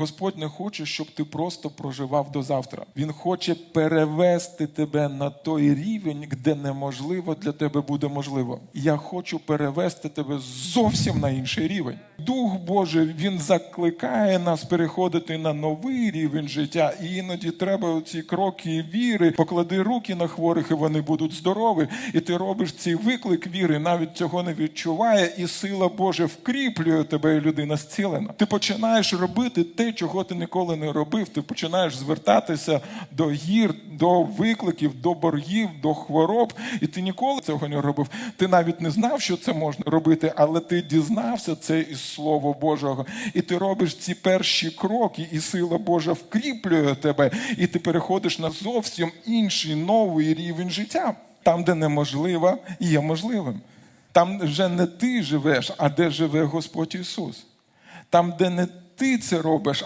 Господь не хоче, щоб ти просто проживав до завтра. Він хоче перевести тебе на той рівень, де неможливо для тебе буде можливо. Я хочу перевести тебе зовсім на інший рівень. Дух Божий він закликає нас переходити на новий рівень життя, і іноді треба ці кроки віри. Поклади руки на хворих, і вони будуть здорові. І ти робиш цей виклик віри, навіть цього не відчуває, і сила Божа вкріплює тебе, і людина зцілена. Ти починаєш робити те, чого ти ніколи не робив. Ти починаєш звертатися до гір, до викликів, до боргів, до хвороб, і ти ніколи цього не робив. Ти навіть не знав, що це можна робити, але ти дізнався це із Слова Божого, і ти робиш ці перші кроки, і сила Божа вкріплює тебе, і ти переходиш на зовсім інший новий рівень життя. Там, де неможливо, є можливим. Там вже не ти живеш, а де живе Господь Ісус. Там, де не ти це робиш,